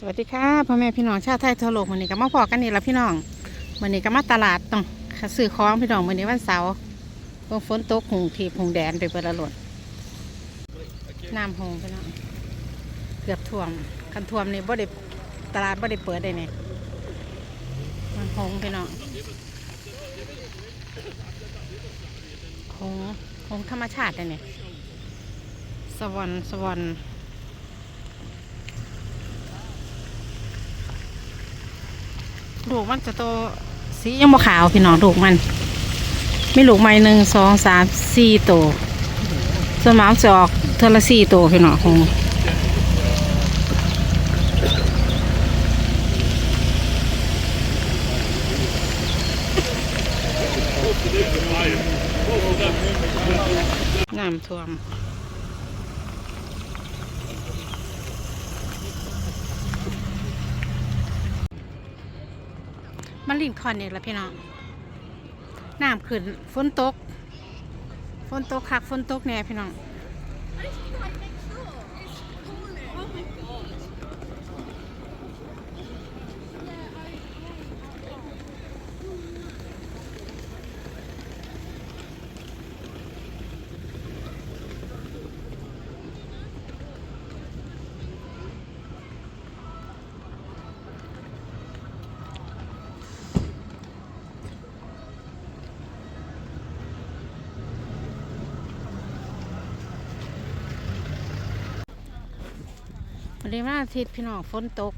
สวัสดีค่ะพ่อแม่พี่น้องชาวไทยทั่วโลกวันนี้ก็มาพอกันนี่ละพี่น้องวันนี้ก็มาตลาดต้องซื้อของพี่น้องวันนี้วันเสาร์เบิ่งฝนตกหงทีหงแดนไปเปิดละหลดน้ำหงพี่น้องเกือบท่วมคันท่วมนี่บ่ได้ตลาดบ่ได้เปิดได้เนี่ยมันหงพี่น้องหงหงธรรมชาติได้เนี่ยสวรรค์สวรรค์ ลูกมันจะโตสียังบ่ขาวพี่น้องลูกมันมีลูกใหม่หนึ่งสองสามสี่โตวส่วนหมากจะออกเทอละสี่โตวพี่น้องคงน้ำท่วม มันลินคอนอีกแล้วพี่น้องน้ำขึ้นฝนตกฝนตกคักฝนตกแน่พี่น้อง วันนี้วันอาทิตย์พี่น้องฝนตก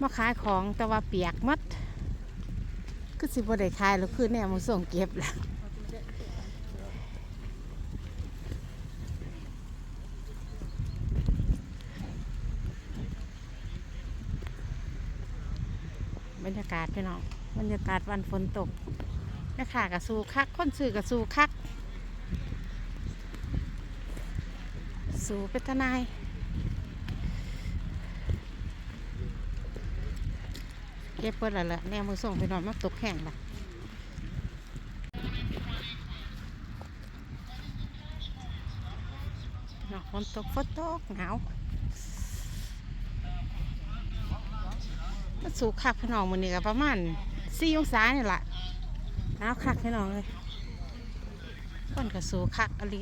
มาขายของแต่ว่าเปียกมัดก็สิบ่ได้ขายแล้วคือแน่มาส่งเก็บแล้วบรรยากาศพี่น้องบรรยากาศวันฝนตกแม่ค้ากับสูคักคนซื้อกับสูคัก สูเป็นทนาย เก็บเปิดแล้วแหละแนวมือส่งไปนอนมาตกแห้งละนาะฝนตกฝนตกหนาวมันสูงคักพี่น้องมือนี้ก็ประมาณสี่องศานี่แหละหนาวคักพี่น้องเลยฝนก็สูงคักอะไร